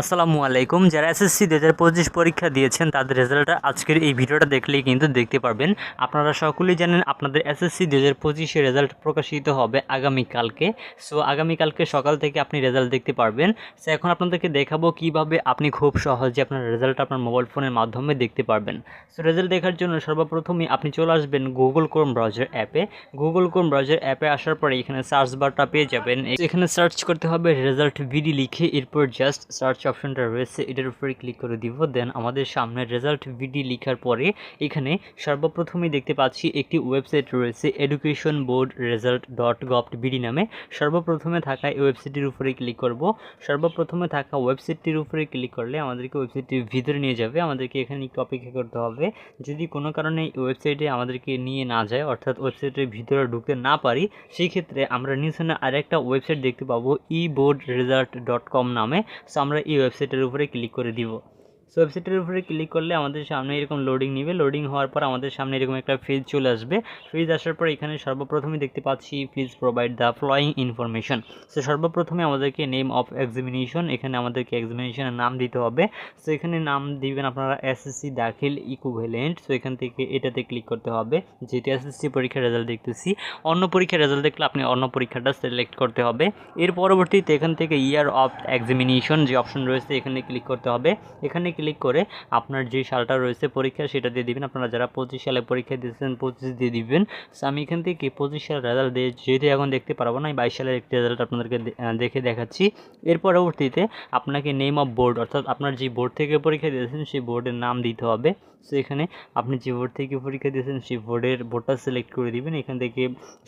আসসালামু আলাইকুম। যারা এসএসসি দু হাজার পঁচিশ পরীক্ষা দিয়েছেন, তাদের রেজাল্টটা আজকের এই ভিডিওটা দেখলেই কিন্তু দেখতে পারবেন। আপনারা সকলেই জানেন আপনাদের এসএসসি দু হাজার রেজাল্ট প্রকাশিত হবে আগামীকালকে। সো, আগামীকালকে সকাল থেকে আপনি রেজাল্ট দেখতে পারবেন। সো, এখন আপনাদেরকে দেখাবো কীভাবে আপনি খুব সহজে আপনার রেজাল্ট আপনার মোবাইল ফোনের মাধ্যমে দেখতে পারবেন। সো, রেজাল্ট দেখার জন্য সর্বপ্রথমে আপনি চলে আসবেন গুগল ক্রোম ব্রাউজার অ্যাপে। গুগল ক্রোম ব্রাউজার অ্যাপে আসার পরে এখানে সার্চ বারটা পেয়ে যাবেন। এখানে সার্চ করতে হবে রেজাল্ট ভিডি লিখে, এরপর জাস্ট সার্চ অপশনটা রয়েছে, এটার উপরে ক্লিক করে দিব। দেন আমাদের সামনে রেজাল্ট ভিডি লেখার পরে এখানে সর্বপ্রথমেই দেখতে পাচ্ছি একটি ওয়েবসাইট রয়েছে education board result dot gov BD নামে। সর্বপ্রথমে থাকা এই ওয়েবসাইটটির উপরে ক্লিক করব। সর্বপ্রথমে থাকা ওয়েবসাইটটির উপরে ক্লিক করলে আমাদেরকে ওয়েবসাইটটির ভিতরে নিয়ে যাবে, আমাদেরকে এখানে একটু অপেক্ষা করতে হবে। যদি কোনো কারণে ওয়েবসাইটে আমাদেরকে নিয়ে না যায়, অর্থাৎ ওয়েবসাইটের ভিতরে ঢুকতে না পারি, সেই ক্ষেত্রে আমরা নিচে আরেকটা ওয়েবসাইট দেখতে পাবো e board result dot com নামে। সো আমরা এই ওয়েবসাইটের উপরে ক্লিক করে দিব। সো ওয়েবসাইটের উপরে ক্লিক করলে আমাদের সামনে এরকম লোডিং নিবে। লোডিং হওয়ার পর আমাদের সামনে এরকম একটা ফেজ চলে আসবে। ফেজ আসার পর এখানে সর্বপ্রথমে দেখতে পাচ্ছি please provide the following information so সর্বপ্রথমে আমাদেরকে নেম অফ এক্সামিনেশন এখানে আমাদেরকে এক্সামিনেশনের নাম দিতে হবে। সো এখানে নাম দিবেন আপনারা এসএসসি দাখিল ইকুভ্যালেন্ট সো এখান থেকে এটাতে ক্লিক করতে হবে। যেটি এসএসসি পরীক্ষার রেজাল্ট দেখতেছি, অন্য পরীক্ষার রেজাল্ট দেখলে আপনি অন্য পরীক্ষাটা সিলেক্ট করতে হবে। এর পরবর্তীতে এখান থেকে ইয়ার অফ এক্সামিনেশন যে অপশন রয়েছে, এখানে ক্লিক করতে হবে। এখানে ক্লিক করে আপনার যে সালটা রয়েছে পরীক্ষা সেটা দিয়ে দিবেন। আপনারা যারা পঁচিশ সালে পরীক্ষা দিয়েছেন, পঁচিশ দিয়ে দিবেন। আমি এখান থেকে পঁচিশ সালের রেজাল্ট দিয়ে যেহেতু এখন দেখতে পারব না আমি বাইশ সালের একটি রেজাল্ট আপনাদেরকে দেখে দেখাচ্ছি। এর পরবর্তীতে আপনাকে নেম অফ বোর্ড অর্থাৎ আপনার যে বোর্ড থেকে পরীক্ষা দিয়েছেন, সেই বোর্ডের নাম দিতে হবে। সো এখানে আপনি যে বোর্ড থেকে পরীক্ষা দিয়েছেন, সেই বোর্ডের বোর্ডটা সিলেক্ট করে দিবেন। এখান থেকে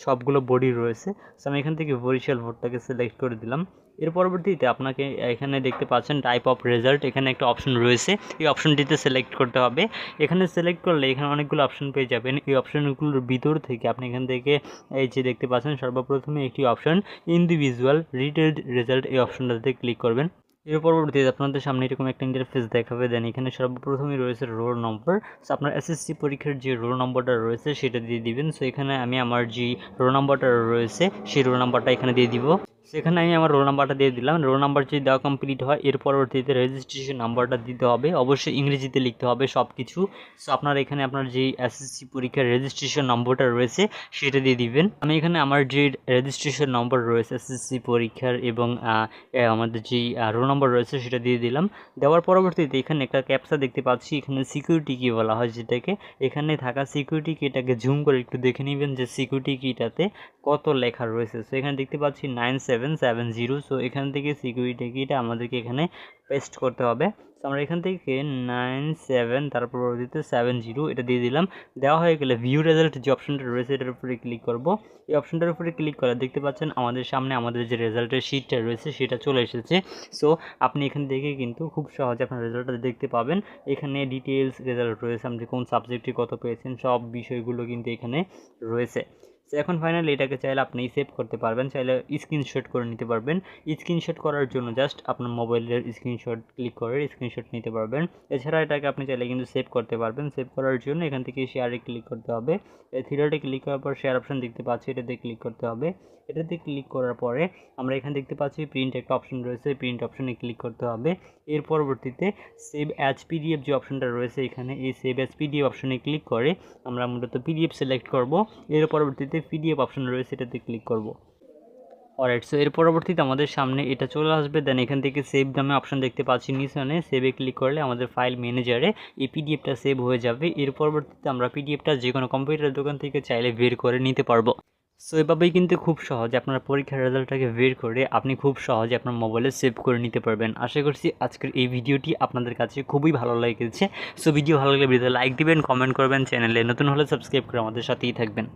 সবগুলো বোর্ডই রয়েছে। সো আমি এখান থেকে বরিশাল বোর্ডটাকে সিলেক্ট করে দিলাম। এর পরবর্তীতে আপনাকে এখানে দেখতে পাচ্ছেন টাইপ অফ রেজাল্ট এখানে একটা অপশন রয়েছে। এই অপশনটিতে সিলেক্ট করতে হবে। এখানে সিলেক্ট করলে এখানে অনেকগুলো অপশন পেয়ে যাবেন। এই অপশনগুলোর ভিতর থেকে আপনি এখান থেকে এই যে দেখতে পাচ্ছেন, সর্বপ্রথমে একটি অপশন ইন্ডিভিজুয়াল রিটেলড রেজাল্ট এই অপশনটাতে ক্লিক করবেন। এর পরবর্তীতে আপনাদের সামনে এরকম একটা ইন্টারফেস দেখাবে। দেন এখানে সর্বপ্রথমই রয়েছে রোল নম্বর সো আপনার এসএসসি পরীক্ষার যে রোল নম্বরটা রয়েছে, সেটা দিয়ে দিবেন। সো এখানে আমি আমার যে রোল নম্বরটা রয়েছে, সেই রোল নাম্বারটা এখানে দিয়ে দিব। সেখানে আমি আমার রোল নাম্বারটা দিয়ে দিলাম। রোল নাম্বার যদি দেওয়া কমপ্লিট হয়, এর পরবর্তীতে রেজিস্ট্রেশন নাম্বারটা দিতে হবে। অবশ্যই ইংরেজিতে লিখতে হবে সব কিছু সো আপনার এখানে আপনার যে এসএসসি পরীক্ষার রেজিস্ট্রেশন নম্বরটা রয়েছে, সেটা দিয়ে দিবেন। আমি এখানে আমার যে রেজিস্ট্রেশন নম্বর রয়েছে এসএসসি পরীক্ষার এবং আমাদের যে রোল নম্বর রয়েছে, সেটা দিয়ে দিলাম। দেওয়ার পরবর্তীতে এখানে একটা ক্যাপসা দেখতে পাচ্ছি। এখানে সিকিউরিটি কি বলা হয় যেটাকে। এখানে থাকা সিকিউরিটি কিটাকে জুম করে একটু দেখে নেবেন যে সিকিউরিটি কিটাতে কত লেখা রয়েছে। সো এখানে দেখতে পাচ্ছি nine seven seven seven zero so এখান থেকে সিকিউরিটি কিটা আমাদেরকে এখানে পেস্ট করতে হবে। সো আমরা এখান থেকে নাইন সেভেন তারপর পরবর্তীতে সেভেন জিরো এটা দিয়ে দিলাম। দেওয়া হয়ে গেলে ভিউ রেজাল্ট যে অপশনটা রয়েছে, এটার উপরে ক্লিক করব। এই অপশনটার উপরে ক্লিক করে দেখতে পাচ্ছেন, আমাদের সামনে আমাদের যে রেজাল্টের শিটটা রয়েছে, সেটা চলে এসেছে। সো আপনি এখান থেকে কিন্তু খুব সহজে আপনার রেজাল্টটা দেখতে পাবেন। এখানে ডিটেলস রেজাল্ট রয়েছে, আপনি কোন সাবজেক্টে কত পেয়েছেন, সব বিষয়গুলো কিন্তু এখানে রয়েছে। তো এখন ফাইনালি এটাকে চাইলে আপনি সেভ করতে পারবেন। চাইলে স্ক্রিনশট করে নিতে পারবেন। স্ক্রিনশট করার জন্য জাস্ট আপনার মোবাইলের স্ক্রিনশট ক্লিক করে স্ক্রিনশট নিতে পারবেন। এছাড়া এটাকে আপনি চাইলে কিন্তু সেভ করতে পারবেন। সেভ করার জন্য এখান থেকে শেয়ারে ক্লিক করতে হবে। এই থ্রিডটে ক্লিক করার পর শেয়ার অপশন দেখতে পাচ্ছি, এটাতে ক্লিক করতে হবে। এটাতে ক্লিক করার পরে আমরা এখানে দেখতে পাচ্ছি প্রিন্ট একটা অপশন রয়েছে। প্রিন্ট অপশনে ক্লিক করতে হবে। এর পরবর্তীতে সেভ অ্যাজ পিডিএফ যে অপশনটা রয়েছে এখানে, এই সেভ অ্যাজ পিডিএফ অপশনে ক্লিক করে আমরা মূলত পিডিএফ সিলেক্ট করব। এর পরবর্তীতে পিডিএফ অপশন রয়েছে এটাতে ক্লিক করব। অলরাইট সো এর পরবর্তীতে আমাদের সামনে এটা চলে আসবে। দেন এখান থেকে সেভ নামে অপশন দেখতে পাচ্ছি নিচনে। সেভে ক্লিক করলে আমাদের ফাইল ম্যানেজারে এই পিডিএফটা সেভ হয়ে যাবে। এর পরবর্তীতে আমরা পিডিএফটা যে কোনো কম্পিউটার দোকান থেকে চাইলে বের করে নিতে পারব। সো এভাবেই কিন্তু খুব সহজে আপনার পরীক্ষার রেজাল্টটাকে বের করে আপনি খুব সহজে আপনার মোবাইলে সেভ করে নিতে পারবেন। আশা করছি আজকের এই ভিডিওটি আপনাদের কাছে খুবই ভালো লেগেছে। সো ভিডিও ভালো লাগলে ভিডিওতে লাইক দিবেন কমেন্ট করবেন চ্যানেলে নতুন হলে সাবস্ক্রাইব করে আমাদের সাথেই থাকবেন।